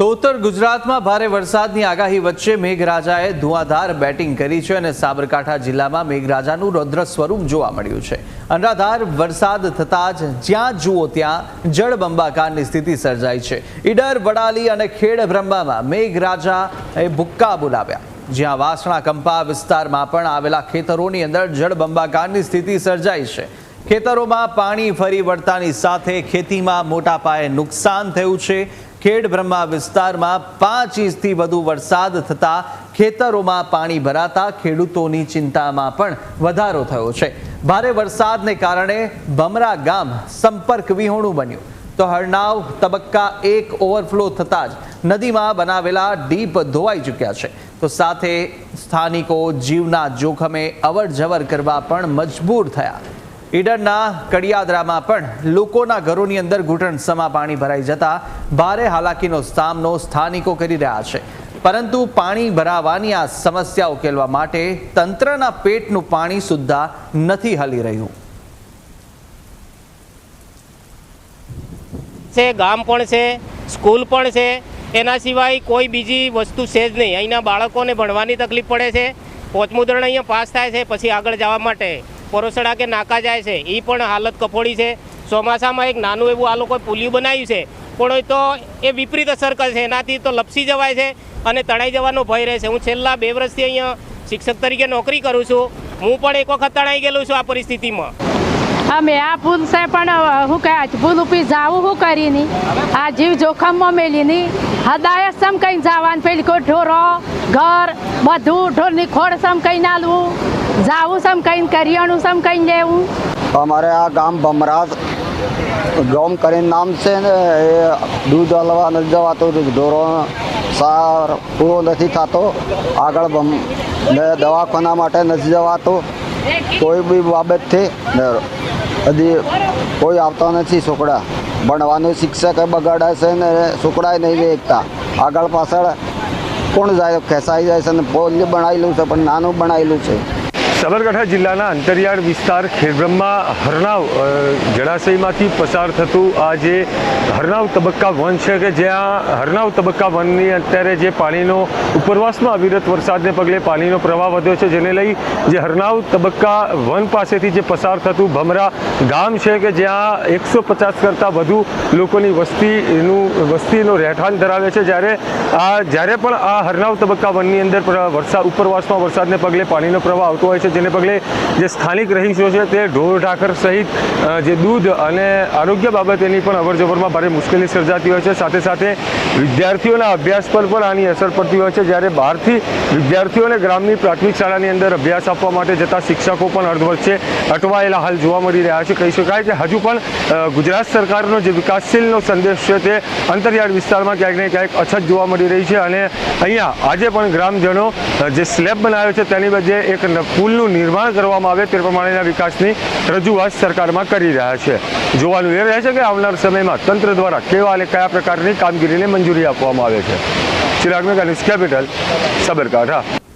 તો ઉત્તર ગુજરાતમાં ભારે વરસાદની આગાહી વચ્ચે મેઘરાજાએ ધુઆધાર બેટિંગ કરી છે અને સાબરકાંઠા જિલ્લામાં મેઘરાજાનું રૌદ્ર સ્વરૂપ જોવા મળ્યું છે. અનરાધાર વરસાદ થતાં જ જ્યાં જુઓ ત્યાં જળબંબાકારની સ્થિતિ સર્જાઈ છે. ઈડર, વડાલી અને ખેડ બ્રહ્મામાં મેઘરાજાએ ભુક્કા બોલાવ્યા. જ્યાં વાસણા કંપા વિસ્તારમાં પણ આવેલા ખેતરોની અંદર જળબંબાકારની સ્થિતિ સર્જાઈ છે. ખેતરોમાં પાણી ફરી વળતાની સાથે ખેતીમાં મોટા પાયે નુકસાન થયું છે. ખેડ બ્રહ્મા વિસ્તારમાં પાંચ ઇંચથી વધુ વરસાદ થતા ખેતરોમાં પાણી ભરાતા ખેડૂતોની ચિંતામાં પણ વધારો થયો છે. ભારે વરસાદને કારણે ભમરા ગામ સંપર્ક વિહોણું બન્યું. તો હરનાવ તબક્કા એક ઓવરફ્લો થતાં જ નદીમાં બનાવેલા ડીપ ધોવાઈ ચૂક્યા છે. તો સાથે સ્થાનિકો જીવના જોખમે અવર જવર કરવા પણ મજબૂર થયા. ઈડરના કડિયાદરામાં પણ લોકોના ઘરોની અંદર ઘૂંટણ સમા પાણી ભરાઈ જતા ભારે હાલાકીનો સામનો સ્થાનિકો કરી રહ્યા છે. પરંતુ પાણી ભરાવાની આ સમસ્યા ઉકેલવા માટે તંત્રના પેટનું પાણી સુદ્ધા નથી હલી રહ્યું. છે, ગામ પણ છે, સ્કૂલ પણ છે. એના સિવાય કોઈ બીજી વસ્તુ છે જ નહીં. અહીંના બાળકોને ભણવાની તકલીફ પડે છે. પોચમું ધોરણ અહીંયા પાસ થાય છે, પછી આગળ જવા માટે. પરોસડા કે નાકા જાય છે એ પણ હાલત કફોડી છે. ચોમાસામાં એક નાનું એવું આ લોકોએ પુલિયું બનાવ્યું છે. પણ તો એ વિપરીત અસર છે. એનાથી તો લપસી જવાય છે અને તણાઈ જવાનો ભય રહે છે. હું છેલ્લા બે વર્ષથી અહીંયા શિક્ષક તરીકે નોકરી કરું છું. હું પણ એક વખત તણાઈ ગયેલું છું આ પરિસ્થિતિમાં. અમે આ પુલ છે પણ શું કહે પુલ ઉપી જાવું શું કરીને? આ જીવ જોખમમાં મેલીની? હદાયત સમ કઈ જવાનું? પેલી કોઈ ઢોરો, ઘર, બધું, ઢોરની ખોડ સમ કઈ નાલવું? જાવું સમ કઈ કરિયાણું સમ કઈ લેવું? અમારે આ ગામ ભમરાજ ગોમ કરીને નામ છે ને, એ દૂધ હલવા નથી જવાતું ઢોરો સાર, પૂરો નથી થતો. આગળ બમ ને દવાખાના માટે નથી જવાતું. કોઈ બી બાબતથી હજી કોઈ આવતા નથી છોકરા. ભણવાનું શિક્ષક બગાડે છે ને છોકરાએ નહીં એકતા આગળ પાછળ કોણ જાય, ખેંચાઈ જાય છે ને પોલી બનાવેલું છે, પણ નાનું બનાવેલું છે. સાબરકાંઠા જિલ્લાના અંતરિયાળ વિસ્તાર ખેડબ્રહ્મા હરનાવ જળાશયમાંથી પસાર થતું આ જે હરનાવ તબક્કા વન છે કે જ્યાં હરનાવ તબક્કા વનની અત્યારે જે પાણીનો ઉપરવાસમાં અવિરત વરસાદને પગલે પાણીનો પ્રવાહ વધ્યો છે, જેને લઈ જે હરનાવ તબક્કા વન પાસેથી જે પસાર થતું ભમરા ગામ છે કે જ્યાં એકસો પચાસ કરતાં વધુ લોકોની વસ્તીનું વસ્તીનું રહેઠાણ ધરાવે છે, જ્યારે આ, જ્યારે પણ આ હરનાવ તબક્કા વનની અંદર વરસાદ ઉપરવાસમાં વરસાદને પગલે પાણીનો પ્રવાહ આવતો હોય છે જેને પગલે જે સ્થાનિક રહીશો છે તે ઢોર ઢાકર સહિત જે દૂધ અને આરોગ્ય બાબતેની પણ અવરજવરમાં ભારે મુશ્કેલી સર્જાતી હોય છે. સાથે સાથે વિદ્યાર્થીઓના અભ્યાસ પર પણ આની અસર પડતી હોય છે. જ્યારે બહારથી વિદ્યાર્થીઓને ગ્રામની પ્રાથમિક શાળાની અંદર અભ્યાસ આપવા માટે જતા શિક્ષકો પણ અર્ધવચ્ચે અટવાયેલા હાલ જોવા મળી રહ્યા છે. કહી શકાય કે હજુ પણ ગુજરાત સરકારનો જે વિકાસશીલનો સંદેશ છે તે અંતરિયાળ વિસ્તારમાં ક્યાંક ને ક્યાંક અછત જોવા મળી રહી છે. અને અહીંયા આજે પણ ગ્રામજનો જે સ્લેબ બનાવ્યો છે તેની વચ્ચે એક ન- પુલનું નિર્માણ કરવામાં આવે તે પ્રમાણેના વિકાસની રજૂઆત સરકારમાં કરી રહ્યા છે. જોવાનું એ રહે છે કે આવનાર સમયમાં તંત્ર દ્વારા કેવા અને કયા પ્રકારની કામગીરીને મંજૂરી આપવામાં આવે છે. Chirag Megha news capital Sabarkantha.